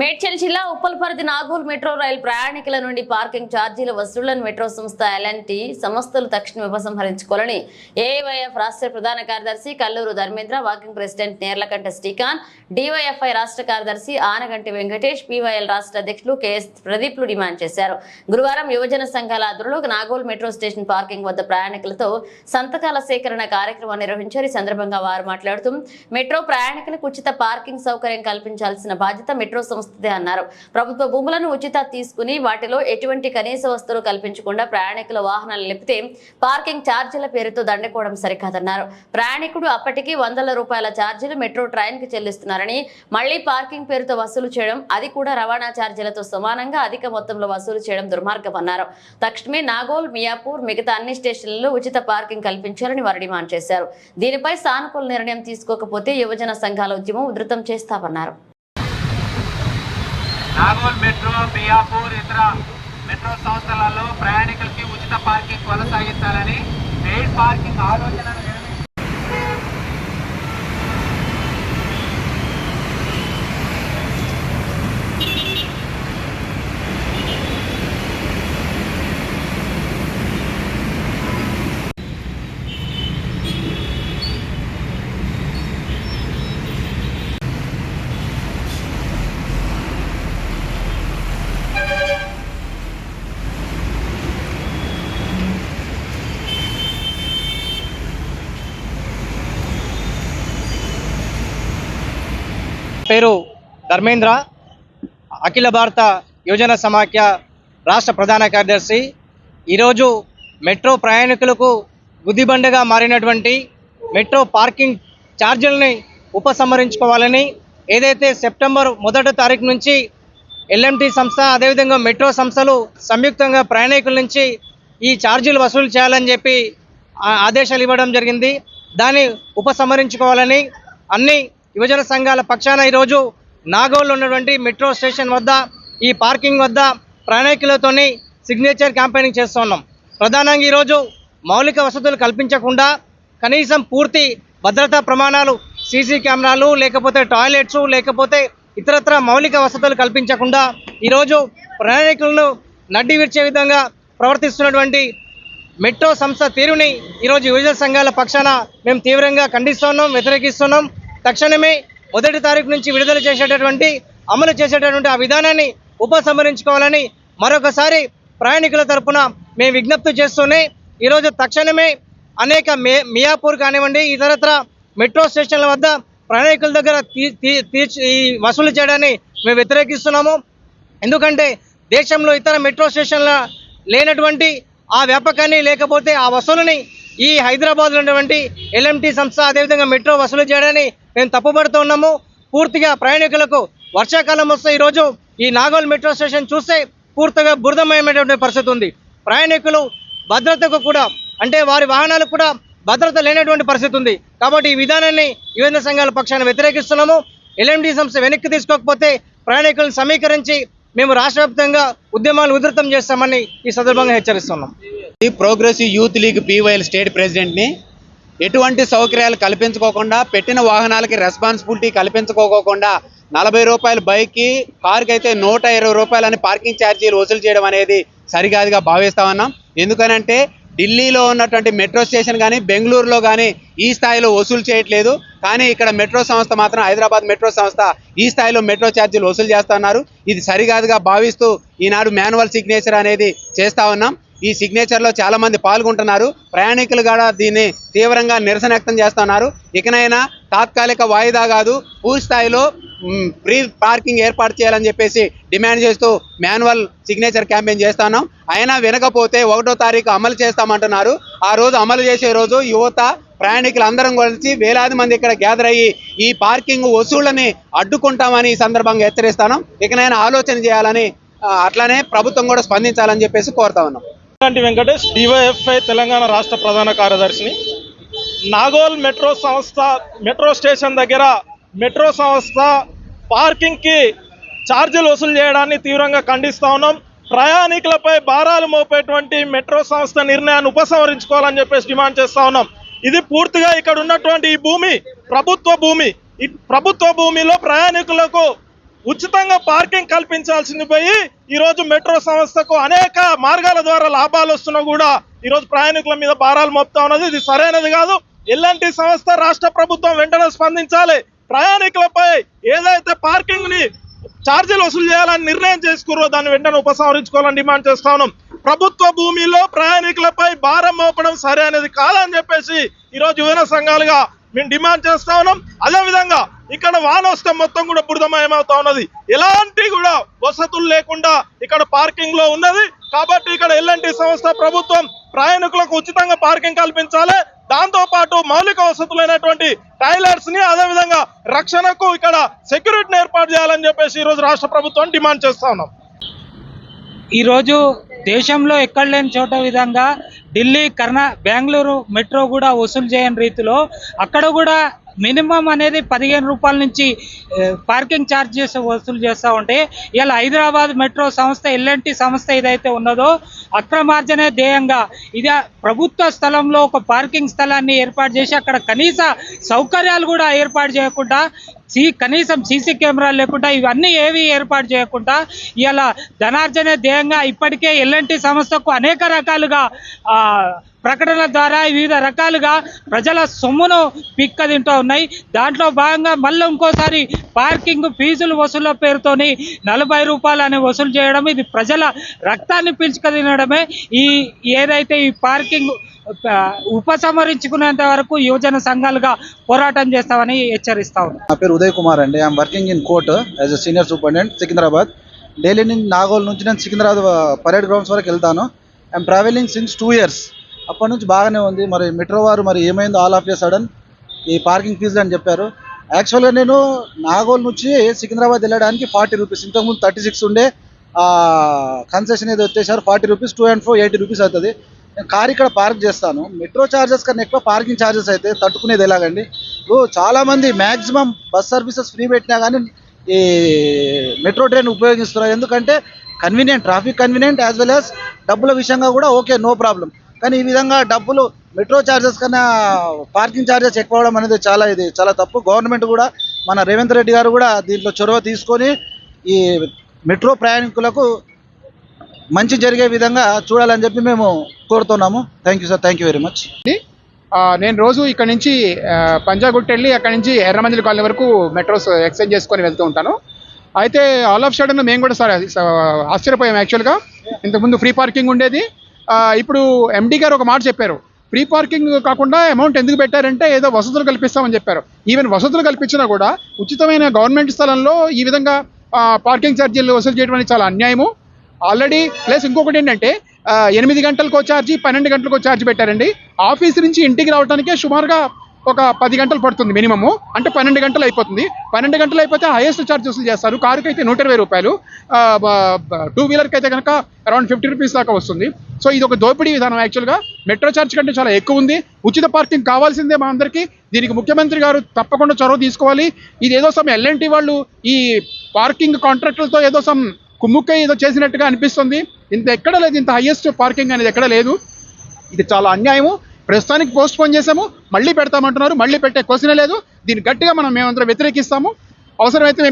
మేడ్చల్ జిల్లా ఉప్పల్పర్తి నాగోల్ మెట్రో రైలు ప్రయాణికుల నుండి పార్కింగ్ ఛార్జీల వసూళ్ళను మెట్రో సంస్థ ఎలాంటి సంస్థలు తక్షణం ఉపసంహరించుకోవాలని ఏఐవైఎఫ్ రాష్ట్ర ప్రధాన కార్యదర్శి Kalluru Dharmendra working president Nerlakanta Srikanth DYFI రాష్ట్ర కార్యదర్శి ఆనగంటి వెంకటేష్ పీవైఎల్ రాష్ట్ర అధ్యక్షులు కెఎస్ ప్రదీప్లు డిమాండ్ చేశారు. గురువారం యువజన సంఘాల ఆధ్వర్యంలో నాగోల్ మెట్రో స్టేషన్ పార్కింగ్ వద్ద ప్రయాణికులతో సంతకాల సేకరణ కార్యక్రమం నిర్వహించారు. ఈ సందర్భంగా వారు మాట్లాడుతూ మెట్రో ప్రయాణికులకు ఉచిత పార్కింగ్ సౌకర్యం కల్పించాల్సిన బాధ్యత మెట్రో వస్తుంది అన్నారు. ప్రభుత్వ భూములను ఉచిత తీసుకుని వాటిలో ఎటువంటి కనీస వస్తువులు కల్పించకుండా ప్రయాణికుల వాహనాలు నిలిపితే పార్కింగ్ ఛార్జీల పేరుతో దండకోవడం సరికాదన్నారు. ప్రయాణికుడు అప్పటికి వందల రూపాయల ఛార్జీలు మెట్రో ట్రైన్కి చెల్లిస్తున్నారని మళ్ళీ పార్కింగ్ పేరుతో వసూలు చేయడం అది కూడా రవాణా ఛార్జీలతో సమానంగా అధిక మొత్తంలో వసూలు చేయడం దుర్మార్గం అన్నారు. తక్షణమే నాగోల్ మియాపూర్ మిగతా అన్ని స్టేషన్లలో ఉచిత పార్కింగ్ కల్పించాలని వారు డిమాండ్ చేశారు. దీనిపై సానుకూల నిర్ణయం తీసుకోకపోతే యువజన సంఘాల ఉద్యమం ఉధృతం చేస్తామన్నారు. నాగోల్ మెట్రో బియాపూర్ ఇతర మెట్రో సంస్థలలో ప్రయాణికులకి ఉచిత పార్కింగ్ కొనసాగించాలని పెయిడ్ పార్కింగ్ ఆలోచనను పేరు ధర్మేంద్ర. అఖిల భారత యువజన సమాఖ్య రాష్ట్ర ప్రధాన కార్యదర్శి. ఈరోజు మెట్రో ప్రయాణికులకు గుదిబండగా మారినటువంటి మెట్రో పార్కింగ్ ఛార్జీలని ఉపసంహరించుకోవాలని ఏదైతే సెప్టెంబర్ మొదటి తారీఖు నుంచి ఎల్ఎంటీ సంస్థ అదేవిధంగా మెట్రో సంస్థలు సంయుక్తంగా ప్రయాణికుల నుంచి ఈ ఛార్జీలు వసూలు చేయాలని చెప్పి ఆదేశాలు ఇవ్వడం జరిగింది. దాన్ని ఉపసంహరించుకోవాలని అన్ని యువజన సంఘాల పక్షాన ఈరోజు నాగోల్లో ఉన్నటువంటి మెట్రో స్టేషన్ వద్ద ఈ పార్కింగ్ వద్ద ప్రయాణికులతోని సిగ్నేచర్ క్యాంపెయినింగ్ చేస్తున్నాం ప్రధానంగా ఈరోజు మౌలిక వసతులు కల్పించకుండా కనీసం పూర్తి భద్రతా ప్రమాణాలు సీసీ కెమెరాలు లేకపోతే టాయిలెట్స్ లేకపోతే ఇతరత్ర మౌలిక వసతులు కల్పించకుండా ఈరోజు ప్రయాణికులను నడ్డి విడిచే విధంగా ప్రవర్తిస్తున్నటువంటి మెట్రో సంస్థ తీరుని ఈరోజు యువజన సంఘాల పక్షాన మేము తీవ్రంగా ఖండిస్తున్నాం వ్యతిరేకిస్తున్నాం తక్షణమే మొదటి తారీఖు నుంచి విడుదల చేసేటటువంటి అమలు చేసేటటువంటి ఆ విధానాన్ని ఉపసంహరించుకోవాలని మరొకసారి ప్రయాణికుల తరపున మేము విజ్ఞప్తి చేస్తూనే ఈరోజు తక్షణమే అనేక మే మియాపూర్ కానివ్వండి ఇతరత్ర మెట్రో స్టేషన్ల వద్ద ప్రయాణికుల దగ్గర తీ తీ- తీర్చి ఈ వసూలు చేయడాన్ని మేము వ్యతిరేకిస్తున్నాము. ఎందుకంటే దేశంలో ఇతర మెట్రో స్టేషన్ల లేనటువంటి ఆ వ్యాపకాన్ని లేకపోతే ఆ వసూలుని ఈ హైదరాబాద్లో ఉన్నటువంటి ఎల్ఎంటీ సంస్థ అదేవిధంగా మెట్రో వసూలు చేయడాన్ని మేము తప్పుపడుతూ ఉన్నాము. పూర్తిగా ప్రయాణికులకు వర్షాకాలం వస్తే ఈరోజు ఈ నాగోల్ మెట్రో స్టేషన్ చూస్తే పూర్తిగా బురదమయమైనటువంటి పరిస్థితి ఉంది. ప్రయాణికులు భద్రతకు కూడా అంటే వారి వాహనాలకు కూడా భద్రత లేనటువంటి పరిస్థితి ఉంది. కాబట్టి ఈ విధానాన్ని యువజన సంఘాల పక్షాన వ్యతిరేకిస్తున్నాము. ఎల్ఎండి సంస్థ వెనక్కి తీసుకోకపోతే ప్రయాణికులను సమీకరించి మేము రాష్ట్ర వ్యాప్తంగా ఉద్యమాలు ఉధృతం చేస్తామని ఈ సందర్భంగా హెచ్చరిస్తున్నాం. ఈ progressive youth league PYL state ప్రెసిడెంట్ని ఎటువంటి సౌకర్యాలు కల్పించుకోకుండా పెట్టిన వాహనాలకి రెస్పాన్సిబిలిటీ కల్పించుకోకుండా నలభై రూపాయల బైక్కి కార్కి అయితే నూట ఇరవై రూపాయలని పార్కింగ్ ఛార్జీలు వసూలు చేయడం అనేది సరికాదుగా భావిస్తా ఉన్నాం. ఎందుకనంటే ఢిల్లీలో ఉన్నటువంటి మెట్రో స్టేషన్ కానీ బెంగళూరులో కానీ ఈ స్థాయిలో వసూలు చేయట్లేదు. కానీ ఇక్కడ మెట్రో సంస్థ మాత్రం హైదరాబాద్ మెట్రో సంస్థ ఈ స్థాయిలో మెట్రో ఛార్జీలు వసూలు చేస్తున్నారు ఇది సరికాదుగా భావిస్తూ ఈనాడు మాన్యువల్ సిగ్నేచర్ అనేది చేస్తా ఉన్నాం. ఈ సిగ్నేచర్లో చాలా మంది పాల్గొంటున్నారు. ప్రయాణికులు కూడా దీన్ని తీవ్రంగా నిరసన వ్యక్తం చేస్తున్నారు. ఇకనైనా తాత్కాలిక వాయిదా కాదు పూర్తి స్థాయిలో ఫ్రీ పార్కింగ్ ఏర్పాటు చేయాలని చెప్పేసి డిమాండ్ చేస్తూ మాన్యువల్ సిగ్నేచర్ క్యాంపెయిన్ చేస్తున్నాం. అయినా వినకపోతే ఒకటో తారీఖు అమలు చేస్తామంటున్నారు. ఆ రోజు అమలు చేసే రోజు యువత ప్రయాణికులు అందరం కలిసి వేలాది మంది ఇక్కడ గ్యాదర్ అయ్యి ఈ పార్కింగ్ వసూళ్ళని అడ్డుకుంటామని ఈ సందర్భంగా హెచ్చరిస్తాను ఇకనైనా ఆలోచన చేయాలని అట్లానే ప్రభుత్వం కూడా స్పందించాలని చెప్పేసి కోరుతా ఉన్నాం. లాంటి వెంకటేష్ డివైఎఫ్ఐ తెలంగాణ రాష్ట్ర ప్రధాన కార్యదర్శిని. నాగోల్ మెట్రో సంస్థ మెట్రో స్టేషన్ దగ్గర మెట్రో సంస్థ పార్కింగ్కి ఛార్జీలు వసూలు చేయడాన్ని తీవ్రంగా ఖండిస్తా ఉన్నాం. ప్రయాణికులపై భారాలు మోపేటువంటి మెట్రో సంస్థ నిర్ణయాన్ని ఉపసంహరించుకోవాలని చెప్పేసి డిమాండ్ చేస్తా ఉన్నాం. ఇది పూర్తిగా ఇక్కడ ఉన్నటువంటి ఈ భూమి ప్రభుత్వ భూమి. ఈ ప్రభుత్వ భూమిలో ప్రయాణికులకు ఉచితంగా పార్కింగ్ కల్పించాల్సింది పోయి ఈ రోజు మెట్రో సంస్థకు అనేక మార్గాల ద్వారా లాభాలు వస్తున్నా కూడా ఈ రోజు ప్రయాణికుల మీద భారాలు మోపుతా ఉన్నది. ఇది సరైనది కాదు. ఎలాంటి సంస్థ రాష్ట్ర ప్రభుత్వం వెంటనే స్పందించాలి. ప్రయాణికులపై ఏదైతే పార్కింగ్ని ఛార్జీలు వసూలు చేయాలని నిర్ణయం చేసుకుర్రో దాన్ని వెంటనే ఉపసంహరించుకోవాలని డిమాండ్ చేస్తా ఉన్నాం. ప్రభుత్వ భూమిలో ప్రయాణికులపై భారం మోపడం సరే అనేది కాదని చెప్పేసి ఈరోజు యువన సంఘాలుగా మేము డిమాండ్ చేస్తా ఉన్నాం. అదే విధంగా ఇక్కడ వాన వస్తే మొత్తం కూడా బురదమయమవుతా ఉన్నది. ఎలాంటి కూడా వసతులు లేకుండా ఇక్కడ పార్కింగ్లో ఉన్నది. కాబట్టి ఇక్కడ ఎల్ఎన్టీ సంస్థ ప్రభుత్వం ప్రయాణికులకు ఉచితంగా పార్కింగ్ కల్పించాలి. దాంతో పాటు మౌలిక వసతులైనటువంటి టాయిలెట్స్ని అదే విధంగా రక్షణకు ఇక్కడ సెక్యూరిటీని ఏర్పాటు చేయాలని చెప్పేసి ఈ రోజు రాష్ట్ర ప్రభుత్వం డిమాండ్ చేస్తా ఉన్నాం. ఈరోజు దేశంలో ఎక్కడ లేని చోట విధంగా ఢిల్లీ కర్ణా బెంగళూరు మెట్రో కూడా వసూలు చేయని రీతిలో అక్కడ కూడా మినిమం అనేది పదిహేను రూపాయల నుంచి పార్కింగ్ ఛార్జెస్ వసూలు చేస్తూ ఉంటే ఇలా హైదరాబాద్ మెట్రో సంస్థ ఎల్ఎన్టీ సంస్థ ఏదైతే ఉన్నదో అక్రమార్జనే ధ్యేయంగా ఇది ప్రభుత్వ స్థలంలో ఒక పార్కింగ్ స్థలాన్ని ఏర్పాటు చేసి అక్కడ కనీస సౌకర్యాలు కూడా ఏర్పాటు చేయకుండా సీ కనీసం సీసీ కెమెరాలు లేకుండా ఇవన్నీ ఏవి ఏర్పాటు చేయకుండా ఇలా ధనార్జన ధ్యేయంగా ఇప్పటికే ఎల్ఎన్టీ సంస్థకు అనేక రకాలుగా ప్రకటనల ద్వారా వివిధ రకాలుగా ప్రజల సొమ్మును పిక్కదింటూ ఉన్నాయి. దాంట్లో భాగంగా మళ్ళీ ఇంకోసారి పార్కింగ్ ఫీజులు వసూళ్ళ పేరుతోని నలభై రూపాయలు అని వసూలు చేయడం ఇది ప్రజల రక్తాన్ని పీల్చుకదినడమే. ఈ ఏదైతే ఈ పార్కింగ్ ఉపసంహరించుకునేంత వరకు యువజన సంఘాలుగా పోరాటం చేస్తామని హెచ్చరిస్తా ఉన్నాం. నా పేరు ఉదయ్ కుమార్ అండి. I'm working in court as a senior superintendent Secunderabad Delhi నుంచి నాగోల్ నుంచి నేను సికింద్రాబాద్ పరేడ్ గ్రౌండ్స్ వరకు వెళ్తాను. I'm travelling since two years అప్పటి నుంచి బాగానే ఉంది. మరి మెట్రో వారు మరి ఏమైందో ఆల్ ఆఫ్ ఏ సడన్ ఈ పార్కింగ్ ఫీజు అని చెప్పారు. యాక్చువల్గా నేను నాగోల్ నుంచి సికింద్రాబాద్ వెళ్ళడానికి ఫార్టీ రూపీస్ ఇంతకుముందు థర్టీ సిక్స్ ఉండే కన్సెషన్ ఏదో వచ్చేసారు forty rupees to and fro eighty rupees అవుతుంది. నేను కార్ ఇక్కడ పార్క్ చేస్తాను. మెట్రో ఛార్జెస్ కన్నా ఎక్కువ పార్కింగ్ ఛార్జెస్ అయితే తట్టుకునేది ఎలాగండి? ఇప్పుడు చాలామంది మ్యాక్సిమం బస్ సర్వీసెస్ ఫ్రీ పెట్టినా కానీ ఈ మెట్రో ట్రైన్ ఉపయోగిస్తున్నారు. ఎందుకంటే convenient traffic convenient as well as డబ్బుల విషయంగా కూడా ఓకే నో ప్రాబ్లం కానీ ఈ విధంగా డబ్బులు మెట్రో ఛార్జెస్ కన్నా పార్కింగ్ ఛార్జెస్ ఎక్కువ అవడం అనేది చాలా ఇది చాలా తప్పు. గవర్నమెంట్ కూడా మన రేవంత్ రెడ్డి గారు కూడా దీంట్లో చొరవ తీసుకొని ఈ మెట్రో ప్రయాణికులకు మంచి జరిగే విధంగా చూడాలని చెప్పి మేము కోరుతున్నాము. Thank you sir thank you very much నేను రోజు ఇక్కడ నుంచి ఆ, వెళ్ళి అక్కడ నుంచి ఎర్రమంజిలి కాలనీ వరకు మెట్రోస్ ఎక్స్చేంజ్ చేసుకొని వెళ్తూ ఉంటాను. అయితే ఆల్ ఆఫ్ సడన్ మేము కూడా సార్ ఆశ్చర్యపోయాం యాక్చువల్గా ఇంతకుముందు ఫ్రీ పార్కింగ్ ఉండేది. ఇప్పుడు ఎండి గారు ఒక మాట చెప్పారు. ఫ్రీ పార్కింగ్ కాకుండా అమౌంట్ ఎందుకు పెట్టారంటే ఏదో వసతులు కల్పిస్తామని చెప్పారు. ఈవెన్ వసతులు కల్పించినా కూడా ఉచితమైన గవర్నమెంట్ స్థలంలో ఈ విధంగా పార్కింగ్ ఛార్జీలు వసూలు చేయడం అనేది చాలా అన్యాయము. ఆల్రెడీ ప్లస్ ఇంకొకటి ఏంటంటే ఎనిమిది గంటలకు ఛార్జీ పన్నెండు గంటలకు ఛార్జ్ పెట్టారండి. ఆఫీస్ నుంచి ఇంటికి రావడానికే సుమారుగా ఒక పది గంటలు పడుతుంది మినిమము. అంటే పన్నెండు గంటలు అయిపోతుంది. పన్నెండు గంటలు అయిపోతే హైయెస్ట్ ఛార్జ్ వసూలు చేస్తారు. కారుకి అయితే నూట ఇరవై రూపాయలు. టూ వీలర్కి అయితే కనుక అరౌండ్ ఫిఫ్టీ రూపీస్ దాకా వస్తుంది. సో ఇది ఒక దోపిడీ విధానం. యాక్చువల్గా మెట్రో ఛార్జ్ కంటే చాలా ఎక్కువ ఉంది. ఉచిత పార్కింగ్ కావాల్సిందే మా అందరికీ. దీనికి ముఖ్యమంత్రి గారు తప్పకుండా చొరవ తీసుకోవాలి. ఇది ఏదో సమ్ ఎల్ఎన్టీ వాళ్ళు ఈ పార్కింగ్ కాంట్రాక్టులతో ఏదో సమ్ కుమ్ముక్కై ఏదో చేసినట్టుగా అనిపిస్తుంది. ఇంత ఎక్కడ లేదు ఇంత హైయెస్ట్ పార్కింగ్ అనేది ఎక్కడ లేదు. ఇది చాలా అన్యాయము. ప్రస్తుతానికి పోస్ట్ పోన్ చేసాము మళ్ళీ పెడతామంటున్నారు. మళ్ళీ పెట్టే క్వశ్చనే లేదు. దీన్ని గట్టిగా మనం మేమందరం వ్యతిరేకిస్తాము. అవసరమైతే మేము